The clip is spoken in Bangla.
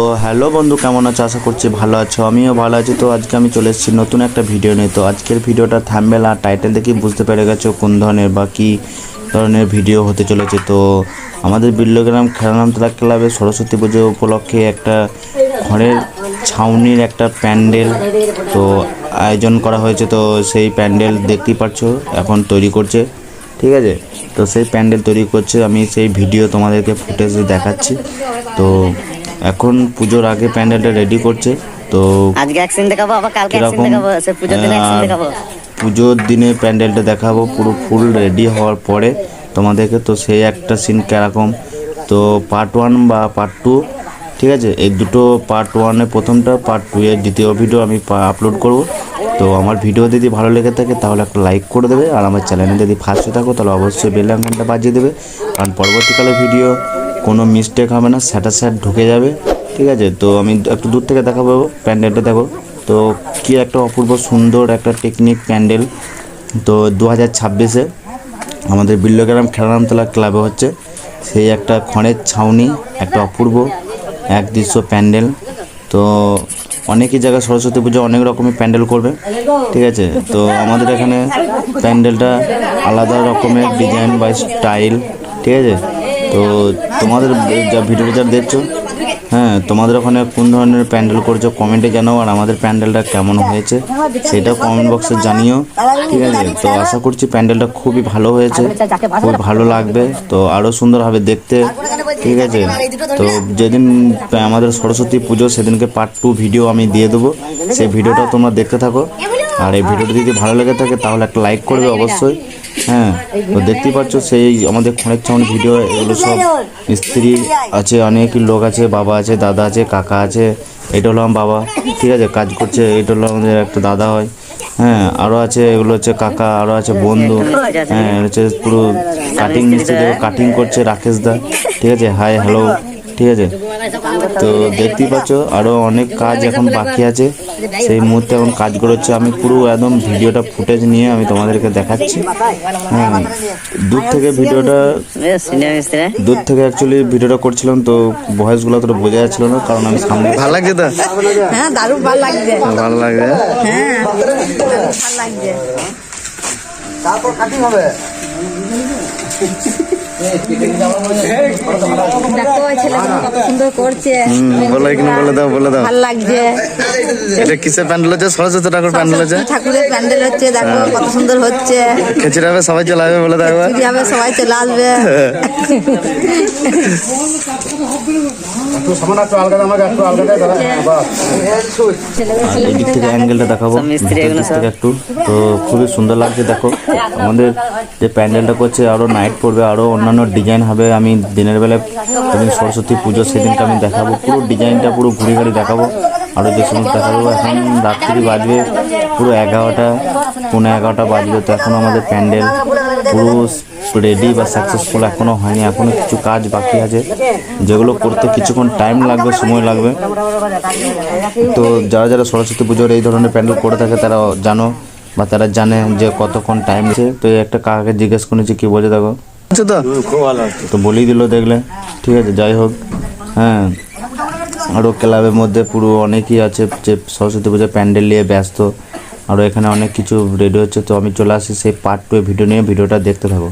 তো হ্যালো বন্ধু, কেমন আছো? আশা করছি ভালো আছো। আমিও ভালো আছি। তো আজকে আমি চলে এসেছি নতুন একটা ভিডিও নিয়ে। তো আজকের ভিডিওটা থাম্বেল আর টাইটেল দেখেই বুঝতে পেরে গেছো কোন ধরনের বা কী ধরনের ভিডিও হতে চলেছে। তো আমাদের বিল্লগ্রাম খেলানামতলা ক্লাবে সরস্বতী পুজো উপলক্ষে একটা ঘরের ছাউনির একটা প্যান্ডেল, তো আয়োজন করা হয়েছে। তো সেই প্যান্ডেল দেখতেই পাচ্ছ এখন তৈরি করছে। ঠিক আছে? তো সেই প্যান্ডেল তৈরি করছে। আমি সেই ভিডিও তোমাদেরকে ফুটেজ দেখাচ্ছি। তো এখন পুজোর আগে প্যান্ডেলটা রেডি করছে তো আজকে অ্যাকশন দেখাবো আবার কালকে অ্যাকশন দেখাবো সে পুজোর দিন অ্যাকশন দেখাবো। পুজোর দিনে প্যান্ডেলটা দেখাবো পুরো ফুল রেডি হওয়ার পরে তোমাদেরকে তো সেই একটা সিন কীরকম। তো পার্ট ওয়ান বা পার্ট টু ঠিক আছে? এই দুটো পার্ট ওয়ানে প্রথমটা পার্ট টু এর দ্বিতীয় ভিডিও আমি আপলোড করব। তো আমার ভিডিও যদি ভালো লেগে থাকে তাহলে একটা লাইক করে দেবে আর আমার চ্যানেলে যদি ফার্স্টে থাকো তাহলে অবশ্যই বেল আইকনটা বাজিয়ে দেবে। কারণ পরবর্তীকালে ভিডিও কোনো মিস্টেক হবে না স্যাটা স্যাট ঢুকে যাবে, ঠিক আছে? তো আমি একটু দূর থেকে দেখাবো প্যান্ডেলটা, দেখো। তো কি একটা অপূর্ব সুন্দর একটা টেকনিক প্যান্ডেল। তো দু হাজার ছাব্বিশে আমাদের বিল্লগ্রাম খেলারামতলা ক্লাবে হচ্ছে, সেই একটা খড়ের ছাউনি, একটা অপূর্ব এক দৃশ্য প্যান্ডেল। তো অনেকই জায়গায় সরস্বতী পুজো, অনেক রকমের প্যান্ডেল করবে, ঠিক আছে? তো আমাদের এখানে প্যান্ডেলটা আলাদা রকমের, ডিজাইন বা স্টাইল ঠিক আছে? তো তোমাদের যা ভিডিওটা দেখছ হ্যাঁ তোমাদের ওখানে কোন ধরনের প্যান্ডেল করছ? কমেন্টে জানাও আর আমাদের প্যান্ডেলটা কেমন হয়েছে সেটাও কমেন্ট বক্সে জানিও, ঠিক আছে? তো আশা করছি প্যান্ডেলটা খুবই ভালো হয়েছে, খুব ভালো লাগবে, তো আরও সুন্দর হবে দেখতে, ঠিক আছে? তো যেদিন আমাদের সরস্বতী পুজো, সেদিনকে পার্ট টু ভিডিও আমি দিয়ে দেবো, সেই ভিডিওটা তোমরা দেখতে থাকো। আর এই ভিডিওটা যদি ভালো লেগে থাকে, তাহলে একটা লাইক করবে অবশ্যই হ্যাঁ? তো দেখতেই পাচ্ছ, সেই আমাদের খড়ের ছাউন ভিডিও এগুলো সব স্ত্রী আছে, অনেক লোক আছে, বাবা আছে দাদা আছে কাকা আছে এটা হলো আমার বাবা ঠিক আছে কাজ করছে এটা হলো আমাদের একটা দাদা হয় হ্যাঁ আরও আছে এগুলো হচ্ছে কাকা আরও আছে বন্ধু হ্যাঁ হচ্ছে পুরো কাটিং মিস্ত্রি কাটিং করছে রাকেশ দা ঠিক আছে হাই হ্যালো ঠিক আছে? তো দেখতেই পাচ্ছ আরও অনেক কাজ এখন বাকি আছে। সেই মুহূর্তে এখন কাজ করেছে আমি পুরো একদম ভিডিওটা ফুটেজ নিয়ে আমি তোমাদেরকে দেখাচ্ছি। হ্যাঁ দূর থেকে ভিডিওটা দূর থেকে অ্যাকচুয়ালি ভিডিওটা করছিলাম তো ভয়েসগুলো অতটা বোঝা যাচ্ছিল না কারণ আমি সামনে ভালো লাগছে তো? হ্যাঁ দারুণ ভালো লাগছে। ভালো লাগছে? হ্যাঁ। ভালো লাগছে দেখো ওই ছেলেগুলো কত সুন্দর হুম, বলো এখানে বলে দাও বলে দাও লাগছে এটা কিসের প্যান্ডেল হচ্ছে? সরস্বতী ঠাকুর প্যান্ডেল হচ্ছে? ঠাকুরের প্যান্ডেল হচ্ছে দেখো কত সুন্দর হচ্ছে। হবে সবাই চলে আসবে বলে। যদি হবে সবাই চলে আসবে। আর থেকে অ্যাঙ্গেলটা দেখাবো। একটু। তো খুবই সুন্দর লাগছে দেখো। আমাদের যে প্যান্ডেলটা করছে আরও নাইট পড়বে আরও অন্যান্য ডিজাইন হবে, আমি দিনের বেলায় যেদিন সরস্বতী পুজো সেদিনকে আমি দেখাবো, পুরো ডিজাইনটা পুরো ঘুরে ঘুরে দেখাবো আরও যে সমস্ত দেখাবো। এখন রাত্রি বাজবে, পুরো এগারোটা, পৌনে এগারোটা বাজবে তো এখন আমাদের প্যান্ডেল পুরো রেডি বা সাকসেসফুল এখনও হয়নি এখনও কিছু কাজ বাকি আছে। যেগুলো করতে কিছুক্ষণ টাইম লাগবে, সময় লাগবে। তো যারা যারা সরস্বতী পুজোর এই ধরনের প্যান্ডেল করে থাকে, তারা জানো বা তারা জানে যে কতক্ষণ টাইম আছে। তো একটা কাকাকে জিজ্ঞেস করেছি, কি বলছে দেখো। হচ্ছে তো? খুব ভালো তো বলেই দিল দেখলে। ঠিক আছে যাই হোক হ্যাঁ। আরও ক্লাবের মধ্যে পুরো অনেকই আছে যে সরস্বতী পুজোর প্যান্ডেল নিয়ে ব্যস্ত। আরও এখানে অনেক কিছু রেডি হচ্ছে তো আমি চলে আসি সেই পার্ট টু ভিডিও নিয়ে। ভিডিওটা দেখতে থাকো।